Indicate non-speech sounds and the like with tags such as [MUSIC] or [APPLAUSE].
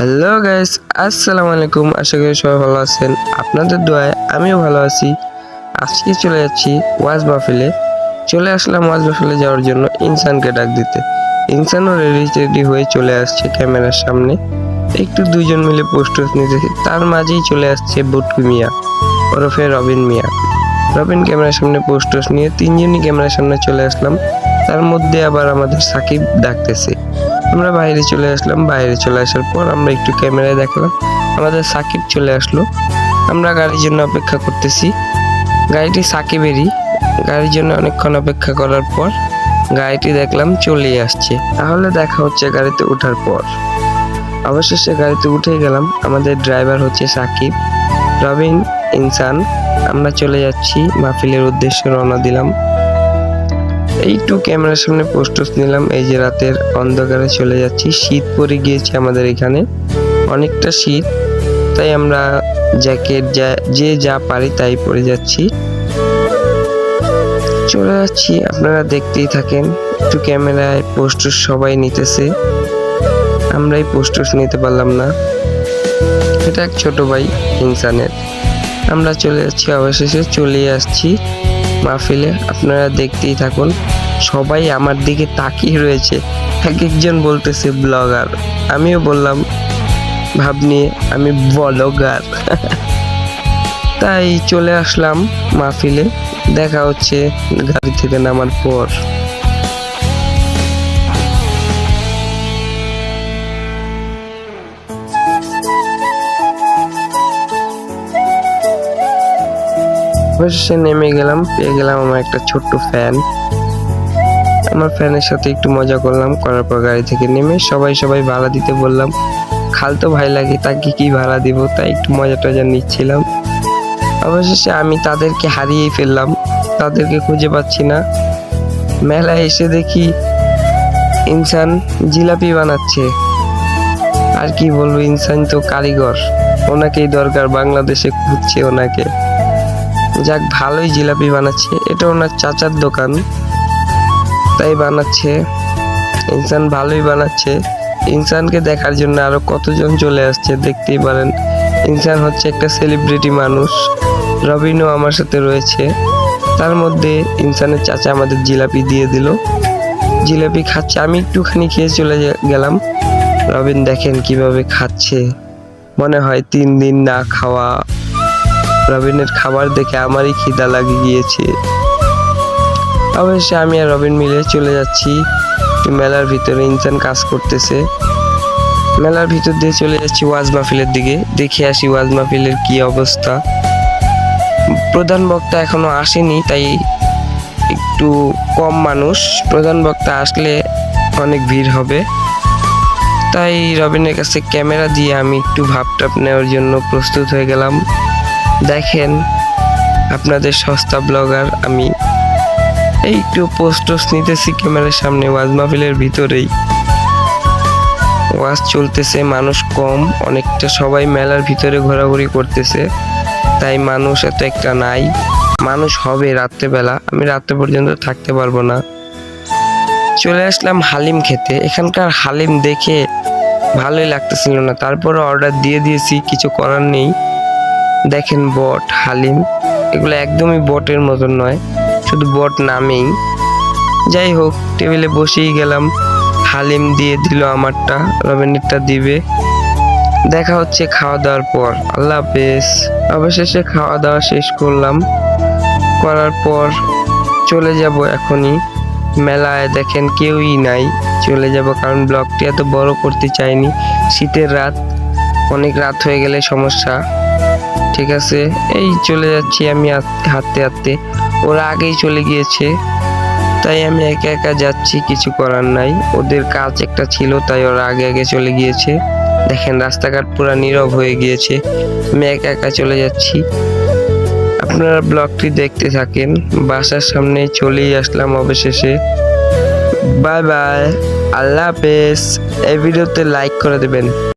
Hello guys আসসালামু আলাইকুম আশা করি সবাই ভালো আছেন। আপনাদের দোয়ায় আমিও ভালো আছি। আজকে চলে যাচ্ছি ওয়াজ মাহফিলে। চলে আসলাম ওয়াজ মাহফিলে যাওয়ার জন্য ইনসানকে ডাক দিতে। ইনসানও রেডি রেডি হয়ে চলে আসছে ক্যামেরার সামনে। একটু দুইজন মিলে পোস্ট নিতেছি তার মাঝেই চলে আসছে বুটকু মিয়া, ওরফে রবিন মিয়া। রবিন ক্যামেরার সামনে পোস্ট নিয়ে তিনজনই ক্যামেরার সামনে চলে আসলাম। তার মধ্যে আবার আমাদের সাকিব ডাকতেছে। আমরা বাইরে চলে আসলাম। বাইরে চলে আসার পর আমরা একটু ক্যামেরায় দেখলাম। আমাদের সাকিব চলে আসলো। আমরা গাড়ির জন্য অপেক্ষা করতেছি। গাড়িটি সাকিবেরই। গাড়ির জন্য অনেকক্ষণ অপেক্ষা করার পর গাড়িটি দেখলাম চলেই আসছে। তাহলে দেখা হচ্ছে গাড়িতে ওঠার পর। অবশেষে গাড়িতে উঠে গেলাম। আমাদের ড্রাইভার হচ্ছে সাকিব। রবিন, ইনসান, আমরা চলে যাচ্ছি। মাহফিলের উদ্দেশ্যে রওনা দিলাম। একটু ক্যামেরার সামনে পোস্টস নিলাম। এই যে রাতের অন্ধকারে চলে যাচ্ছি। শীত পড়ে গিয়েছে আমাদের এখানে। অনেকটা শীত। তাই আমরা জ্যাকেট যা, যে যা পারি তাই পরে যাচ্ছি। চলে যাচ্ছি। আপনারা দেখতেই থাকেন। একটু ক্যামেরায় পোস্টস সবাই নিতেছে। আমরাই পোস্টস নিতে পারলাম না। এটা এক ছোট ভাই ইনসানের। আমরা চলে যাচ্ছি অবশেষে। চলে আসছি। মাহফিলে আপনারা দেখতেই থাকুন। সবাই আমার দিকে তাকিয়ে রয়েছে। এক একজন বলতেছে ব্লগার। আমিও বললাম, ভাব নিয়ে আমি ব্লগার। [LAUGHS] তাই চলে আসলাম মাহফিলে। দেখা হচ্ছে গাড়ি থেকে নামার পর। অবশেষে নেমে গেলাম, পেয়ে গেলাম আমার একটা ছোট্ট ফ্যান আমার ফ্যানের সাথে একটু মজা করলাম, করার পর গাড়ি থেকে নেমে সবাই সবাই ভাড়া দিতে বললাম। খালতো ভাই লাগে, তাকে কি ভাড়া দিব? তাই একটু মজা টজা নিচ্ছিলাম। অবশেষে আমি তাদেরকে হারিয়েই ফেললাম, তাদেরকে খুঁজে পাচ্ছি না। মেলায় এসে দেখি ইনসান জিলাপি বানাচ্ছে। আর কি বলব, ইনসান তো কারিগর, ওনাকেই দরকার, বাংলাদেশে খুঁজছে ওনাকে। যাক, ভালোই জিলাপি বানাচ্ছে। এটা ওনার চাচার দোকান। তাই বানাচ্ছে। ইনসান ভালোই বানাচ্ছে। ইনসানকে দেখার জন্য আরও কতজন চলে আসছে দেখতেই পারেন। ইনসান হচ্ছে একটা সেলিব্রিটি মানুষ। রবিনও আমার সাথে রয়েছে। তার মধ্যে ইনসানের চাচা আমাদের জিলাপি দিয়ে দিল। জিলাপি খাচ্ছে। আমি একটুখানি খেয়ে চলে গেলাম। রবিন দেখেন কীভাবে খাচ্ছে। মনে হয় তিন দিন না খাওয়া রবিনের খাবার দেখে আমারই খিদা লাগে গিয়েছে। অবশ্যই আমি আর রবিন মিলে চলে যাচ্ছি। মেলার ভিতরে ইনসান কাজ করতেছে। মেলার ভিতর দিয়ে চলে যাচ্ছি ওয়াজ মাহফিলের দিকে। দেখে আসি ওয়াজ মাহফিলের কি অবস্থা। প্রধান বক্তা এখনও আসেনি, তাই একটু কম মানুষ। প্রধান বক্তা আসলে অনেক ভিড় হবে। তাই রবিনের কাছে ক্যামেরা দিয়ে আমি একটু ভাবটাপ নেওয়ার জন্য প্রস্তুত হয়ে গেলাম। দেখেন আপনাদের সস্তা ব্লগার আমি। এই একটু পোস্টস নিতেছি ক্যামেরার সামনে ওয়াজ মাহফিলের ভিতরেই। ওয়াজ চলতেছে, মানুষ কম, অনেকটা সবাই মেলার ভিতরে ঘোরাঘুরি করতেছে। তাই মানুষ এত একটা নাই। মানুষ হবে রাত্রেবেলা, আমি রাত্রে পর্যন্ত থাকতে পারব না। চলে আসলাম হালিম খেতে। এখানকার হালিম দেখে ভালোই লাগতেছিল না। তারপরে অর্ডার দিয়ে দিয়েছি, কিছু করার নেই। দেখেন বট, হালিম, এগুলো একদমই বটের মতন নয়, শুধু বট নামেই। যাই হোক, টেবিলে বসেই গেলাম। হালিম দিয়ে দিল আমারটা, রবিনেরটা দিবে। দেখা হচ্ছে খাওয়া দাওয়ার পর। আল্লাহ হাফেজ। অবশেষে খাওয়া দাওয়া শেষ করলাম। করার পর চলে যাব এখনই। মেলায় দেখেন কেউই নাই, চলে যাব কারণ ব্লগটি এত বড় করতে চাইনি। শীতের রাত, অনেক রাত হয়ে গেলে সমস্যা। ঠিক আছে? এই চলে যাচ্ছি আমি হাঁটতে হাঁটতে। ওরা আগেই চলে গিয়েছে। তাই আমি একা একা যাচ্ছি, কিছু করার নাই। ওদের কাজ একটা ছিল, তাই ওরা আগে আগে চলে গিয়েছে। দেখেন, রাস্তাঘাট পুরো নীরব হয়ে গিয়েছে। আমি একা একা চলে যাচ্ছি। আপনারা ব্লগটি দেখতে থাকেন। বাসার সামনে চলেই আসলাম অবশেষে। Bye bye. আল্লাহ হাফেজ। এই ভিডিওতে লাইক করে দেবেন।